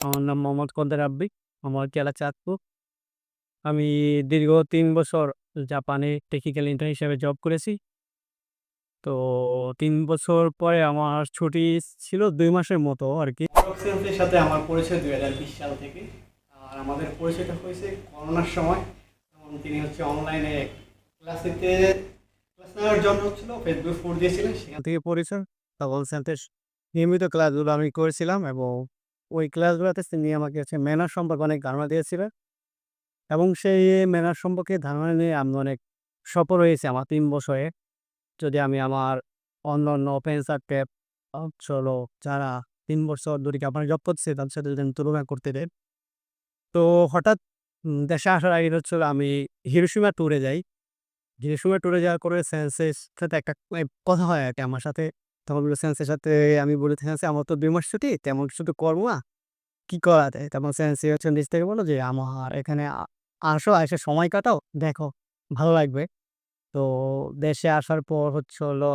আমার নাম মোহাম্মদ কদ্দার রাব্বি। আমার জেলা চাঁদপুর। আমি দীর্ঘ তিন বছর জাপানে টেকনিক্যাল ইন্টার্ন হিসেবে জব করেছি। তো তিন বছর পরে আমার ছুটি ছিল দুই মাসের মতো আর কি সাথে আমার পরিচয় ২০২০ সাল থেকে। আর আমাদের পরিচয়টা হয়েছে করোনার সময়। তখন তিনি হচ্ছে অনলাইনে ক্লাস নিতে ক্লাস নেওয়ার জন্য হচ্ছিল ফেসবুক ফোর দিয়েছিলেন, সেখান থেকে পরিচয়। তখন নিয়মিত ক্লাসগুলো আমি করেছিলাম এবং ওই ক্লাসগুলোতে তিনি আমাকে হচ্ছে ম্যানার সম্পর্কে অনেক ধারণা দিয়েছিলেন। এবং সেই ম্যানার সম্পর্কে ধারণা নিয়ে আমি অনেক সফল হয়েছি আমার তিন বছরে। যদি আমি আমার অন্যান্য ফ্রেন্ড সার্কেল হচ্ছে হলো যারা তিন বছর ধরে জাপানে জব করছে তাদের সাথে যদি তুলনা করতে দেন তো হঠাৎ দেশে আসার আগে হচ্ছে আমি হিরোশিমা ট্যুরে যাই। হিরোশিমা ট্যুরে যাওয়ার পরে সেন্সের সাথে একটা কথা হয় আর কি আমার সাথে। তখন বলল সেন্সের সাথে আমি বলি, "সেন্সে আমার তো ২ মাস ছুটি, তেমন তো করব না। কি করা যায়?" তখন সেন্সে হচ্ছে নিজ থেকে বলল যে, "আমার এখানে আসো, এসে সময় কাটাও, দেখো ভালো লাগবে।" তো দেশে আসার পর হচ্ছে হলো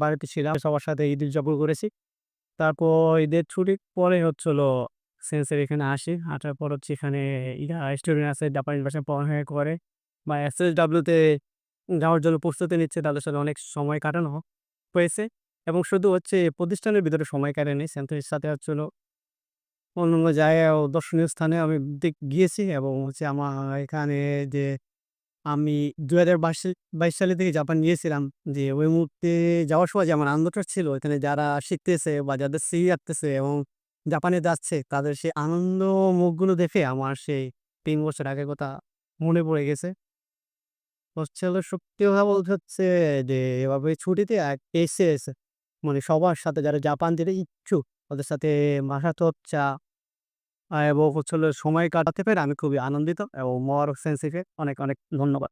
বাড়িতে ছিলাম। সবার সাথে ঈদ উদযাপন করেছি। তারপর ঈদের ছুটির পরে হচ্ছে হলো সেন্সের এখানে আসি। আসার পর হচ্ছে এখানে স্টুডেন্ট আছে জাপানিজ ভাষায় পড়ালেখা করে বা এসএসডব্লিউ তে যাওয়ার জন্য প্রস্তুতি নিচ্ছে তাদের সাথে অনেক সময় কাটানো হয়েছে। এবং শুধু হচ্ছে প্রতিষ্ঠানের ভিতরে সময় কাটাইনি, সেন্সের সাথে হচ্ছে হলো অন্যান্য জায়গায়ও দর্শনীয় স্থানে আমি গিয়েছি এবং হচ্ছে আমার এখানে যে আমি ২০২২ ২২ সালে থেকে জাপান গিয়েছিলাম। যে ওই মুহূর্তে যাওয়ার সময় যে আমার আনন্দটা ছিল এখানে যারা শিখতেছে বা যাদের সিভি আঁকতেছে এবং জাপানে যাচ্ছে তাদের সেই আনন্দ মুখগুলো দেখে আমার সেই ৩ বছর আগের কথা মনে পড়ে গেছে। হচ্ছে সত্যি কথা বলতে হচ্ছে যে এভাবে ছুটিতে এক এসেস মানে সবার সাথে যারা জাপান যেতে ইচ্ছুক ওদের সাথে মাসা চর্চা এবং হচ্ছে সময় কাটাতে পেরে আমি খুবই আনন্দিত এবং মোবারক সেন্সিকে অনেক, অনেক ধন্যবাদ।